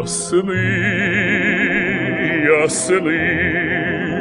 Ясни, ясни,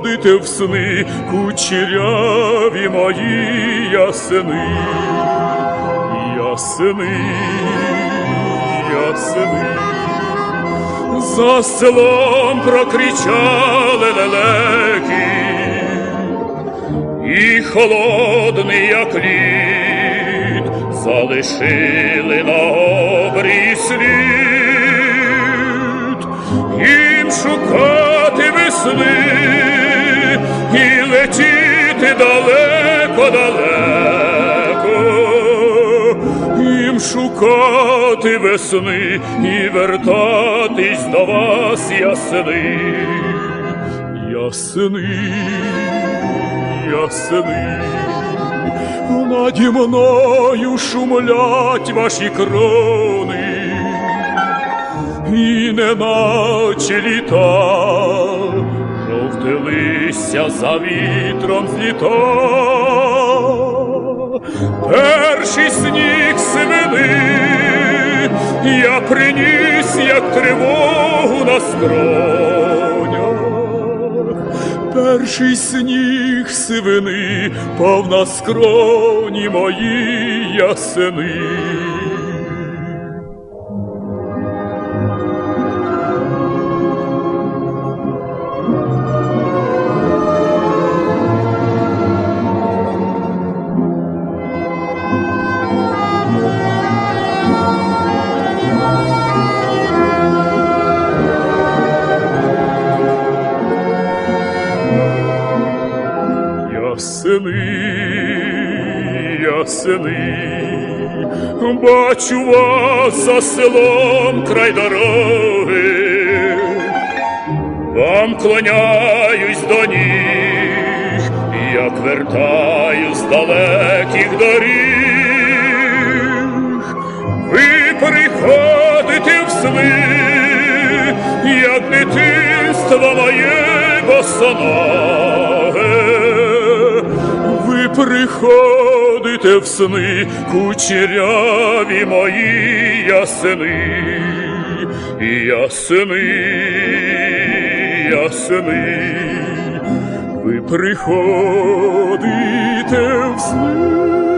в сни, кучеряві мої ясени, ясени, ясени. За селом прокричали лелеки, і холодний, як лід, залишили на обрії слід, їм шукати весни летіти далеко-далеко, їм шукати весни і вертатись до вас, ясени, ясени ясени, наді мною шумлять ваші крони, і неначе літа листя за вітром зліта, перший сніг сивини, я приніс, як тривогу на скронях. Перший сніг сивини пав на скроні мої ясени. Ясени, ясени, бачу вас за селом край дороги, вам клоняюсь до ніг, як вертаю з далеких доріг. Ви приходите в сни, як дитинство моє босоноге. Приходите в сни, кучеряві мої ясени, ясени, ясени. Ви приходите в сни.